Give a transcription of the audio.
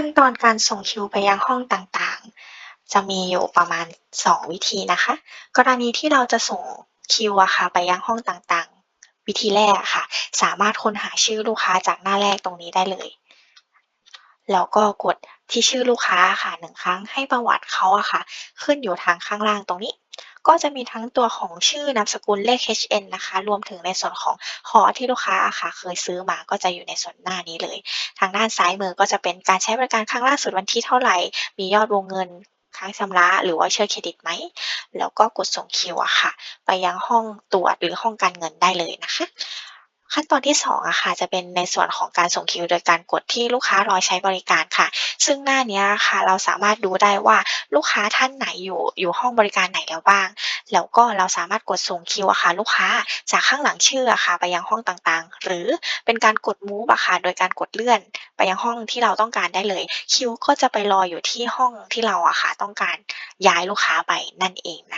ขั้นตอนการส่งคิวไปยังห้องต่างๆ จะมีอยู่ประมาณ 2 วิธีนะคะ กรณีที่เราจะส่งคิวอะค่ะไปยังห้องต่างๆ วิธีแรกอะค่ะ สามารถค้นหาชื่อลูกค้าจากหน้าแรกตรงนี้ได้เลยแล้วก็กดที่ชื่อลูกค้าค่ะหนึ่งครั้งให้ประวัติเขาอะค่ะ ขึ้นอยู่ทางข้างล่างตรงนี้ ก็จะมีทั้งตัวของชื่อนามสกุลเลข HN นะคะ รวมถึงในส่วนของคอที่ลูกค้าอะค่ะเคยซื้อมาก็จะอยู่ในส่วนหน้านี้เลย ทางด้านซ้ายมือก็จะเป็นการใช้บริการครั้งล่าสุดวันที่เท่าไหร่ มียอดวงเงินค้างชำระหรือว่าเชื่อเครดิตไหม แล้วก็กดส่งคิวอะค่ะ ไปยังห้องตรวจหรือห้องการเงินได้เลยนะคะ ขั้นตอนที่2อะค่ะจะเป็นในส่วนของการส่งคิว โดยการกดที่ลูกค้ารอใช้บริการค่ะ ซึ่งหน้านี้ค่ะเราสามารถดูได้ว่าลูกค้าท่านไหนอยู่อยู่ห้องบริการไหนแล้วบ้าง แล้วก็เราสามารถกดส่งคิวอะค่ะลูกค้าจากข้างหลังชื่ออะค่ะไปยังห้องต่างๆ หรือเป็นการกด move อะค่ะโดยการกดเลื่อน ไปยังห้องที่เราต้องการได้เลย คิวก็จะไปรออยู่ที่ห้องที่เราอะค่ะต้องการย้ายลูกค้าไปนั่นเองนะ